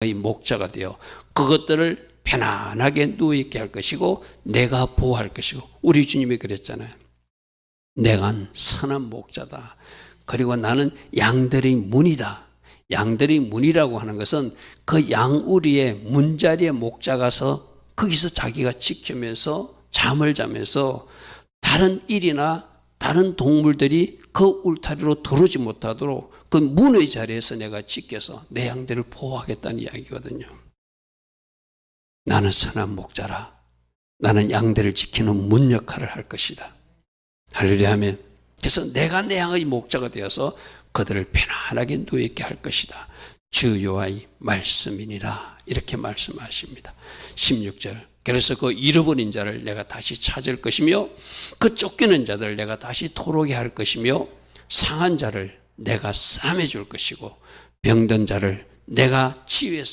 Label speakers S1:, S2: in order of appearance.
S1: 의 목자가 되어 그것들을 편안하게 누워있게 할 것이고 내가 보호할 것이고 우리 주님이 그랬잖아요. 내가 선한 목자다. 그리고 나는 양들의 문이다. 양들의 문이라고 하는 것은 그 양우리의 문자리에 목자가서 거기서 자기가 지키면서 잠을 자면서 다른 일이나 다른 동물들이 그 울타리로 들어오지 못하도록 그 문의 자리에서 내가 지켜서 내 양들을 보호하겠다는 이야기거든요. 나는 선한 목자라. 나는 양들을 지키는 문 역할을 할 것이다. 할렐루야 하면 그래서 내가 내 양의 목자가 되어서 그들을 편안하게 누워 있게 할 것이다. 주 여호와의 말씀이니라 이렇게 말씀하십니다. 16절 그래서 그 잃어버린 자를 내가 다시 찾을 것이며 그 쫓기는 자들을 내가 다시 토록게 할 것이며 상한 자를 내가 싸매줄 것이고 병든 자를 내가 치유해서